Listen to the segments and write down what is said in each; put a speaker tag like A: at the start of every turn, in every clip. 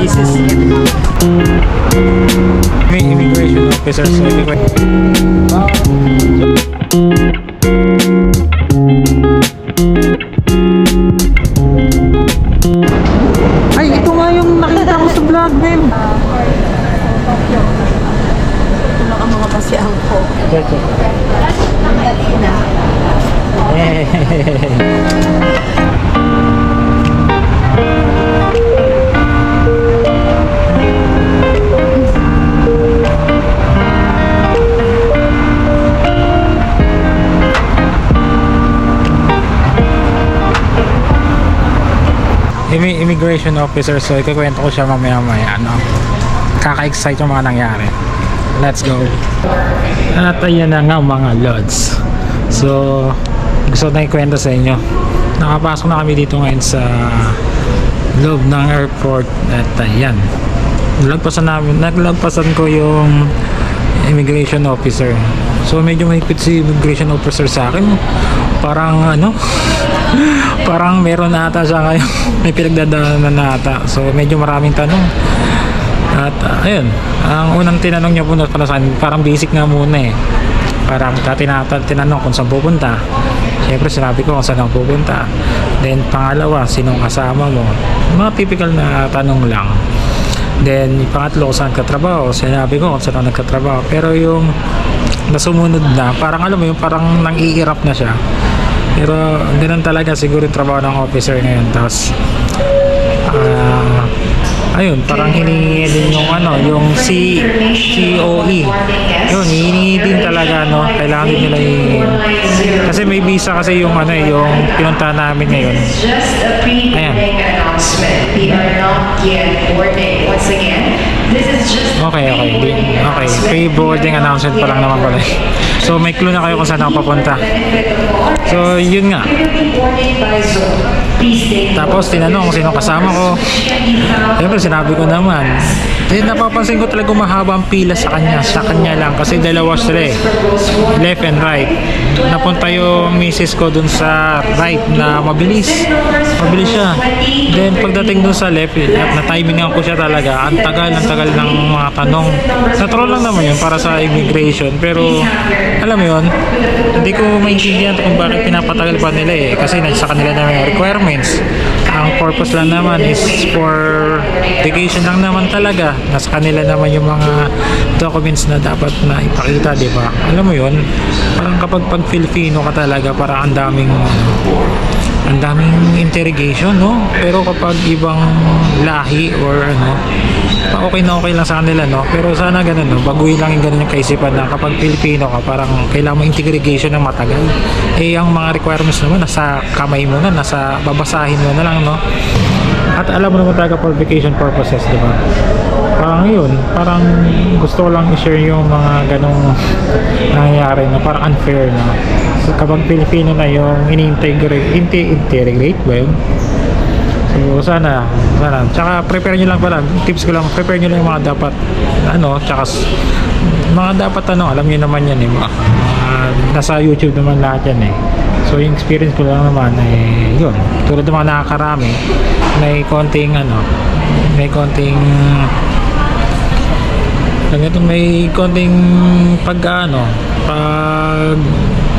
A: This is May immigration officer so immigration officer so ikukwento ko siya mamaya maya ano kaka-excite yung mga nangyari. Let's go. At ayan na nga mga lods. So gusto na ikwento sa inyo. Nakapasok na kami dito ngayon sa loob ng airport at ayan. Nalagpasan namin naglagpasan ko yung immigration officer. So medyo mahigpit si immigration officer sa akin. Parang ano parang meron na ata siya ngayon. May pinagdadaanan na ata. So medyo maraming tanong. At uh, ayun. Ang unang tinanong niya po na pala sa parang basic nga muna eh. Parang tatinata, tinanong kung saan pupunta. Syempre sinabi ko kung saan ako pupunta. Then pangalawa sinong kasama mo? Mga typical na tanong lang. Then pangatlo kung saan ka trabaho? Sinabi ko kung saan ako nagkatrabaho. Pero yung nasumunod na parang alam mo yung parang nang iirap na siya pero ganun talaga siguro yung trabaho ng officer ngayon. Tapos, ah, ayun, parang hiningi din yung ano, yung C, COE. Yun, hiningi din talaga, no? Kailangan din nila hingin. Visa kasi yung ano, eh, yung pinunta namin ngayon.
B: Just a pre-boarding announcement. We are not yet boarding. Once again, this is just
A: Okay, okay. Okay, pre-boarding announcement pa lang naman pala.
B: boarding.
A: So, may clue na kayo kung saan ako papunta. So, yun nga. Tapos, tinanong kung sino kasama ko. Siyempre, sinabi ko naman. Eh, napapansin ko talaga mahaba ang pila sa kanya. Sa kanya lang. Kasi dalawa sila eh. Left and right. Napunta yung misis ko dun sa right na mabilis. Mabilis siya. Then, pagdating dun sa left, eh, na-timingan ko siya talaga. Ang tagal, ang tagal ng mga tanong. Natural lang naman yun para sa immigration. Pero, alam mo yun, hindi ko maintindihan kung bakit pinapatagal pa nila eh. Kasi nasa kanila na may requirements. Ang purpose lang naman is for vacation lang naman talaga. Nasa kanila naman yung mga documents na dapat na ipakita, di ba? Alam mo yun, parang kapag pag Filipino ka talaga, parang ang daming ang daming interrogation, no? Pero kapag ibang lahi or ano, pa okay na okay lang sa kanila, no? Pero sana ganun, no? Baguhin lang yung ganun yung kaisipan na kapag Pilipino ka, parang kailangan mo interrogation ng matagal. Eh, ang mga requirements naman, nasa kamay mo na, nasa babasahin mo na lang, no? At alam mo naman talaga for vacation purposes, di ba? Parang yun, parang gusto lang i-share yung mga ganong nangyayari na parang unfair na. So, kapag Pilipino na yung ini-integrate, inte- integrate ba yun? So sana, sana. Tsaka prepare nyo lang pala, tips ko lang, prepare nyo lang yung mga dapat, ano, tsaka mga dapat ano, alam nyo naman yan eh, mga nasa YouTube naman lahat yan eh. So yung experience ko lang naman eh, yun, tulad ng mga nakakarami, may konting ano, may konting lang ito may konting pag ano, pag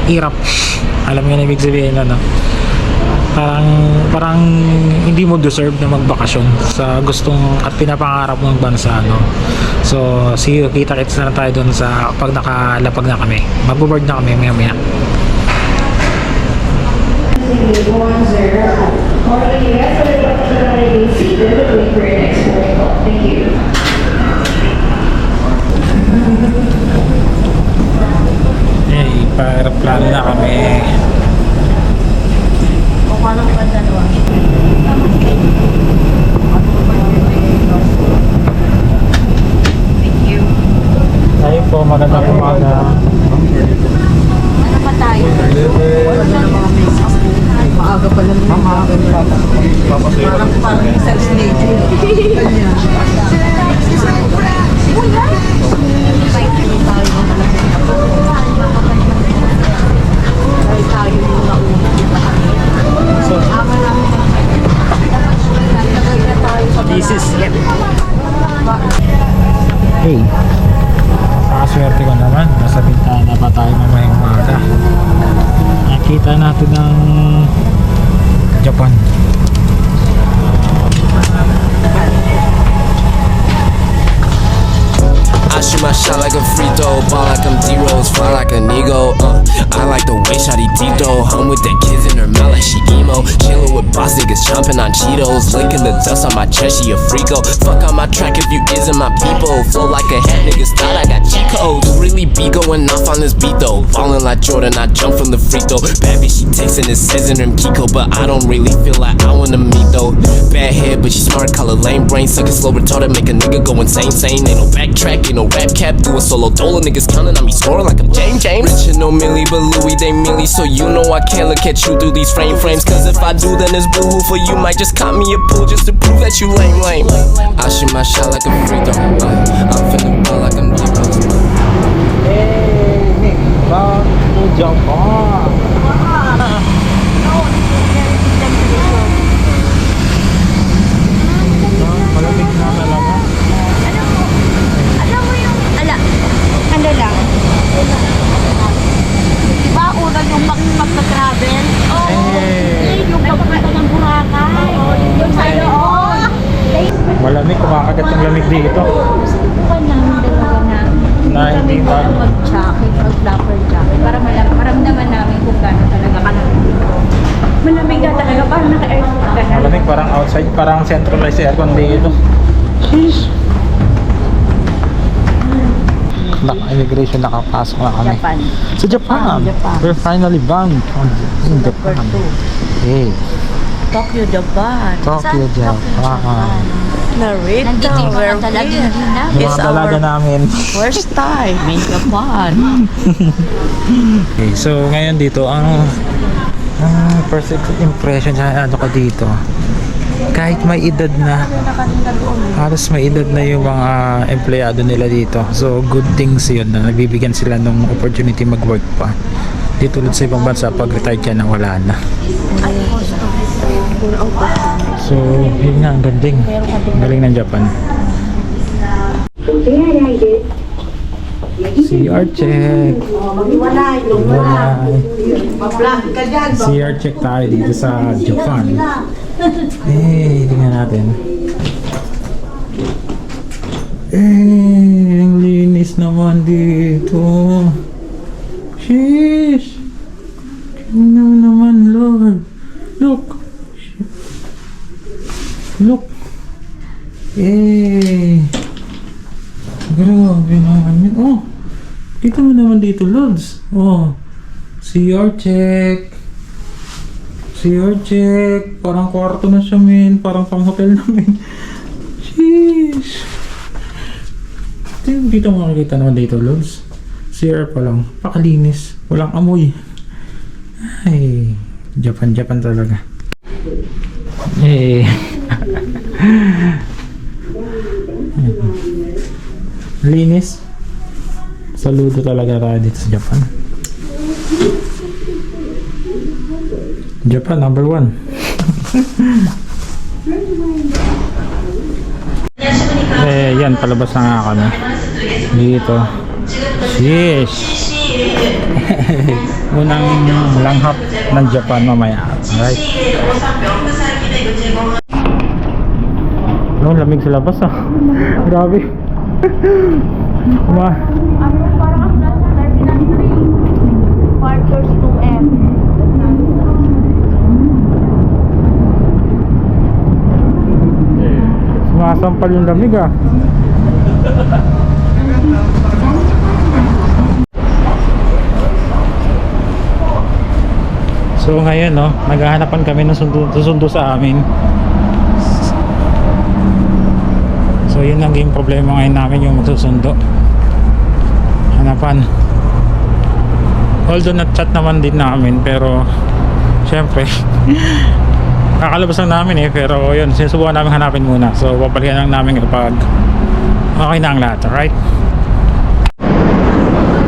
A: hirap. Alam mo na ibig sabihin ano parang parang hindi mo deserve na magbakasyon sa gustong at pinapangarap ng bansa no. So, see you. Kita-kits na tayo doon sa pag nakalapag na kami. Magbo-board na kami maya maya.
B: Thank you.
A: Pa-aeroplano na kami. Hey. Nakaswerte ko naman. Nasa bintana pa tayo mamayang umaga. Nakita natin ang Japan.
C: I shoot my shot like a free throw, ball like I'm D-Rose, fly like a Nego. Uh, I like the way Shotty Tito, home with the kids in her mouth like she emo. Chillin' with boss niggas, chomping on Cheetos, licking the dust on my chest, she a freako. Fuck on my track if you isn't my people. Flow like a hat, niggas thought I got cheat codes. Really be going off on this beat though. Ballin' like Jordan, I jump from the free throw. Baby, she texting and says in them Kiko, but I don't really feel like I wanna meet though. Bad head, but she smart, call her lame brain, suckin' slow retarded, make a nigga go insane, sane. Ain't no backtrack, ain't no rap cap, do a solo dolo, niggas counting on me scoring like I'm James James. Rich and no Millie, but Louis they Millie, so you know I can't look at you through these frame frames. Cause if I do, then it's boohoo for you. Might just cop me a pool just to prove that you lame lame. I shoot my shot like a free throw. uh, I'm finna ball like I'm D-Rose.
A: Hey, back to Japan.
D: Parang
A: centralized aircon dito. Naka-immigration, nakapasok na kami.
D: Japan.
A: Sa Japan.
D: Japan.
A: We're finally bound on in Japan. Hey,
D: Tokyo, Japan.
A: Tokyo, Japan.
E: Narita,
D: Nandito yung
E: where
D: mga talaga
E: we
D: hindi na.
A: Yung
E: It's
A: dalaga
E: our-
A: namin.
E: first time in Japan.
A: Okay, so ngayon dito, ang ang first impression sa ano ko dito, kahit may edad na, halos may edad na yung mga empleyado nila dito. So, good things yun na nabibigyan sila ng opportunity mag-work pa. Di tulad sa ibang bansa, pag retired ka na, wala na. So, yun nga, ang ganding. Galing ng Japan. CR check.
D: Dyan.
A: CR check tayo dito sa Japan. Eh, tingnan natin. Eh, ang linis naman dito. Sheesh! Tingnan naman, Lord. Look! Look! Eh! Grabe naman yun. Oh! Kita mo naman dito, Lods. Oh! CR check. CR check. Parang kwarto na siya, men. Parang pang hotel na, men. Sheesh. Dito, dito makikita naman dito, Lods. CR pa lang. Pakalinis. Walang amoy. Ay, Japan, Japan talaga. Eh. Linis. Saludo talaga tayo dito sa Japan. Japan, number one. eh, yan, palabas na nga kami. Dito. Sheesh! Unang langhap ng Japan mamaya. Alright. No, lamig sa labas ah. Grabe. Ma
D: Parang ang nasa Terminal 3. Partners 2M.
A: Sumasampal yung lamig ah. So ngayon no, naghahanapan kami ng sundo, susundo sa amin. So yun ang game problema ngayon namin yung magsusundo. Hanapan. Although na-chat naman din namin pero syempre kakalabas lang namin eh pero yun sinusubukan namin hanapin muna. So papalikan lang namin kapag okay na ang lahat alright?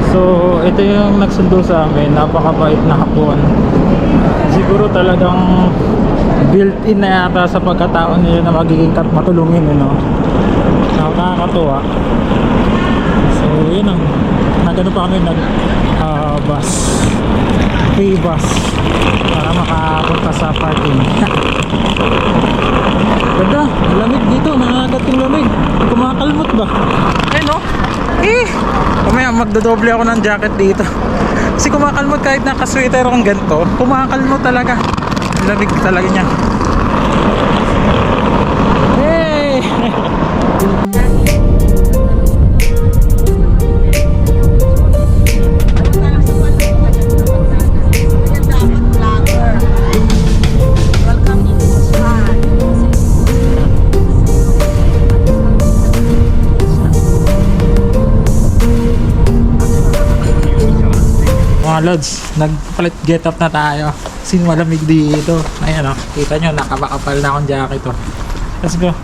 A: So ito yung nagsundo sa amin. Napakabait na hapon. Siguro talagang built in na yata sa pagkatao nila na magiging matulungin ano? Natutuwa. So, yun ang nagano pa kami nag ah, bus. Free bus para makapunta sa parking. Ganda, lamig dito, nangagat yung lamig. Kumakalmot ba? Eh no? Eh! Kumaya magdodoble ako ng jacket dito. Kasi kumakalmot kahit nakasweater akong ganito, kumakalmot talaga. Lamig talaga niya. Hey! Mga lods, nagpalit get up na tayo. Kasi malamig dito. Ayan o, kita nyo, nakapakapal na akong jacket o. Let's go.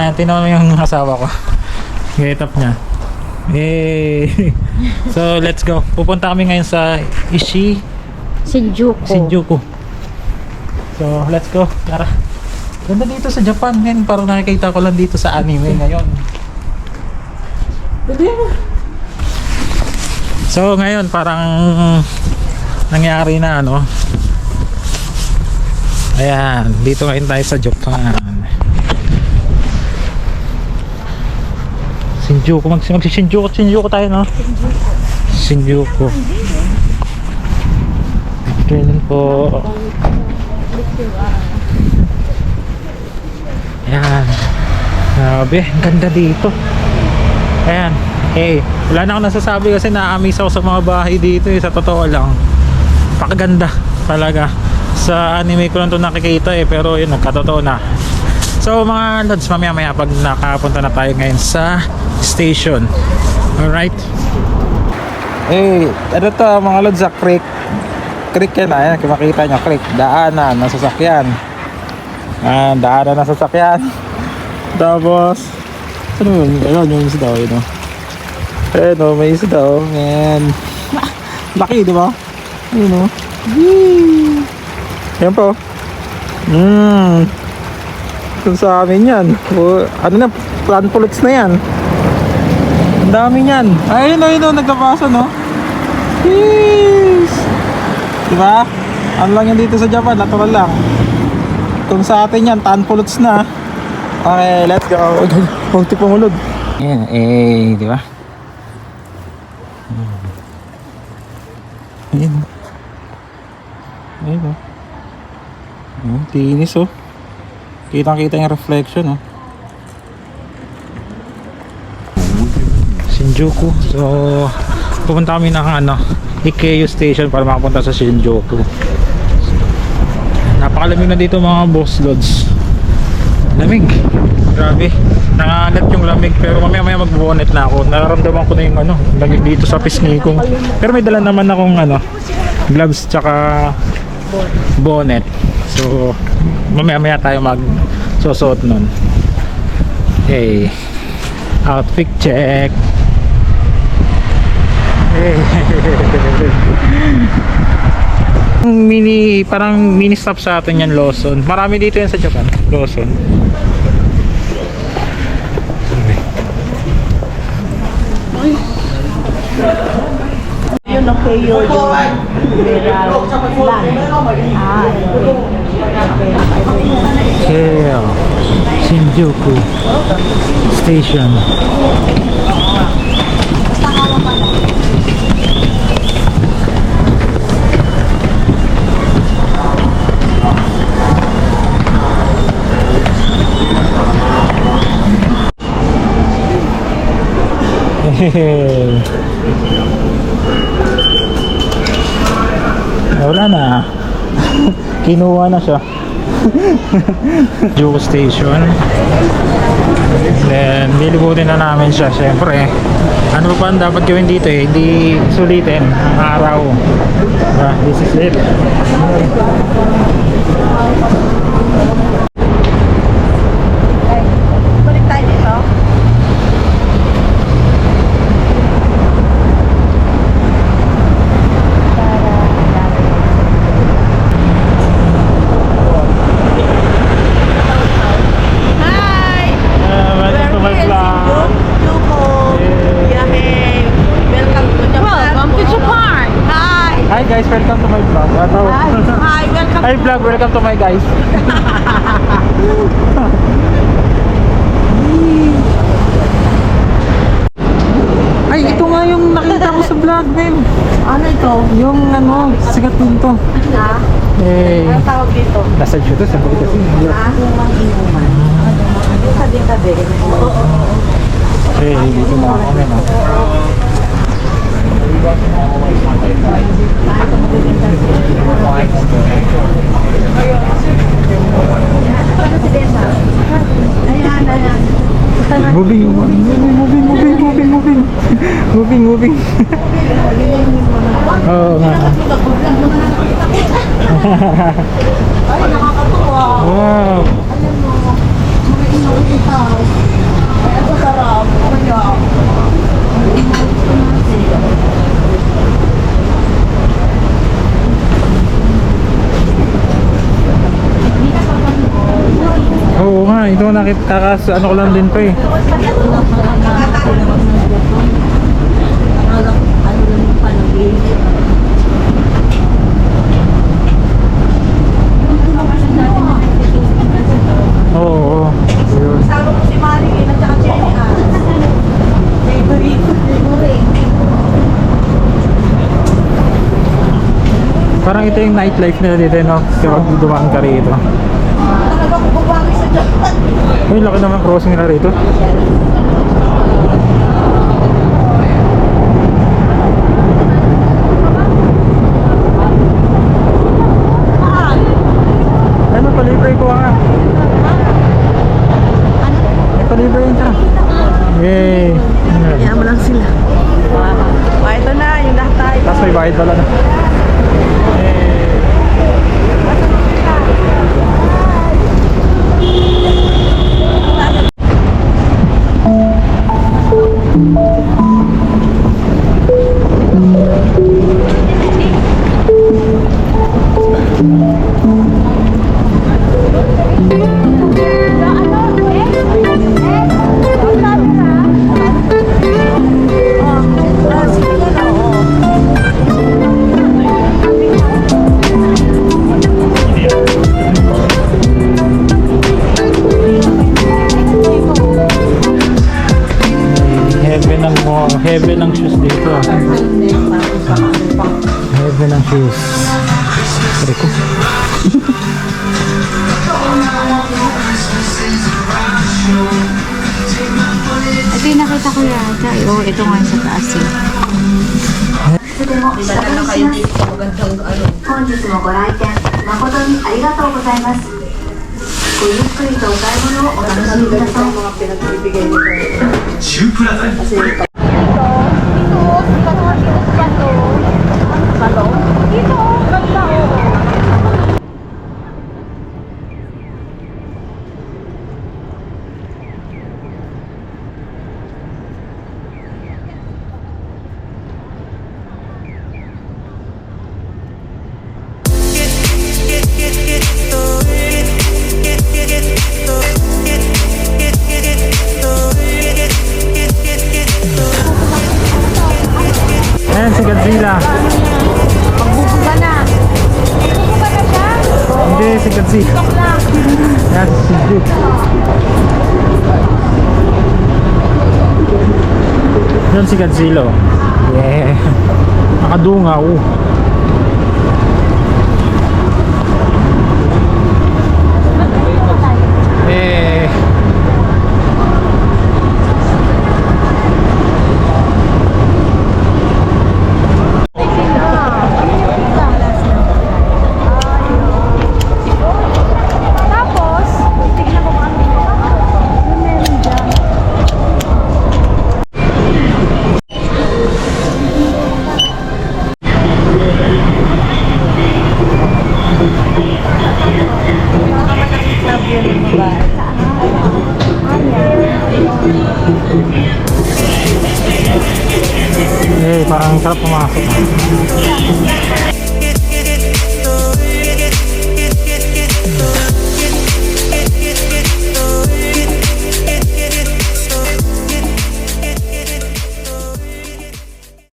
A: Ayan, tinawa yung asawa ko. Get up niya. Hey! so, let's go. Pupunta kami ngayon sa Ishi
E: Shinjuku.
A: Shinjuku. So, let's go. Tara. Ganda dito sa Japan. Ngayon, parang nakikita ko lang dito sa anime ngayon. Pwede mo. So, ngayon, parang nangyari na, ano. Ayan, dito ngayon tayo sa Japan. Shinjuku. Mag Shinjuku, Shinjuku tayo, no? Shinjuku. Ganun po. Ayan. Grabe, ang ganda dito. Ayan. Eh, wala na akong nasasabi kasi na-amaze ako sa mga bahay dito eh, sa totoo lang. Pakaganda talaga. Sa anime ko lang ito nakikita eh, pero yun, nagkatotoo na. So mga lods, mamaya maya pag nakapunta na tayo ngayon sa station. Alright? Eh, ano to mga lods sa creek? Creek yan, ayan, kung makita nyo, creek. Daanan ng sasakyan. Ah, daanan ng sasakyan. Tapos, ano yun? Ayun, yung isda, yun o. Ayun o, may isda o. Ayan. Laki, di ba? Ayun o. Yee! Ayan po. Mmm. Ito sa amin yan. O, ano na, plant pullets na yan. Ang dami yan. Ayun o, yun o, nagkapasa no. Yes! Diba? Ano lang yan dito sa Japan, natural lang. Kung sa atin yan, tan pullets na. Okay, let's go. Huwag tipong ulod. Yan, eh, di ba? Tinis, oh. Kitang-kita yung reflection, oh. Shinjuku. So, pupunta kami ng ano, Ikeyu Station para makapunta sa Shinjuku. Napakalamig na dito mga boss lods. Lamig. Grabe. Nangangagat yung lamig pero mamaya maya mag-bonnet na ako. Nararamdaman ko na yung ano, lamig dito sa pisngi ko. Pero may dala naman akong ano, gloves tsaka bonnet. So, mamaya maya tayo mag susuot nun. Okay. Outfit check. Mini parang mini stop sa atin yan Lawson marami dito yan sa Japan Lawson
D: Yun ang kayo yung mineral land. Ah,
A: Keo Shinjuku Station Wala na. Kinuha na siya. Juko Station. Then, lilibutin na namin siya. Siyempre, ano pa ang dapat gawin dito eh? Hindi sulitin ang araw. Ah, this is it.
D: Balik tayo dito. Hi!
A: Uh, welcome to my vlog. Hi vlog, welcome to my guys. Ay, ito nga yung nakita ko sa vlog, Mem.
D: Ano ito?
A: Yung ano, sikat din to.
D: Ha?
A: Eh,
D: Ano tawag dito?
A: nasa shoot to, sabi kasi.
D: Ha? Inuman. Ano tabi-tabi? Oo.
A: Eh, dito na ako na. Moving, moving, moving, moving, moving, moving. Moving, moving. Oo nga.
D: Ay, nakakatuwa.
A: Wow.
D: Ayan mo. Mainit yung tao. Ay, ang sarap. Kaya,
A: Oo nga, ito nakita kakas ano ko lang din pa eh. Oo, oo. Yun.
D: Favorite.
A: Parang ito yung nightlife nila dito, no? Kapag dumaan ka rito.
D: Talagang bumabagay sa Japan.
A: Uy, laki naman crossing nila rito. Ay, may palibre ko nga. May palibre yun ka. Yay!
D: Kaya mo lang sila. Ah, ito na, yung lahat tayo.
A: Tapos may bayad pala na. Yay!
F: ゆっくりとお買い物をお楽しみください。
A: Ayan si Godzilla.
E: Magbubuga na. Magbubuga na siya?
A: Hindi, si Godzilla. Ayan si Jeep. Yan si Godzilla. oh. Yeah. Nakadungaw. Eh.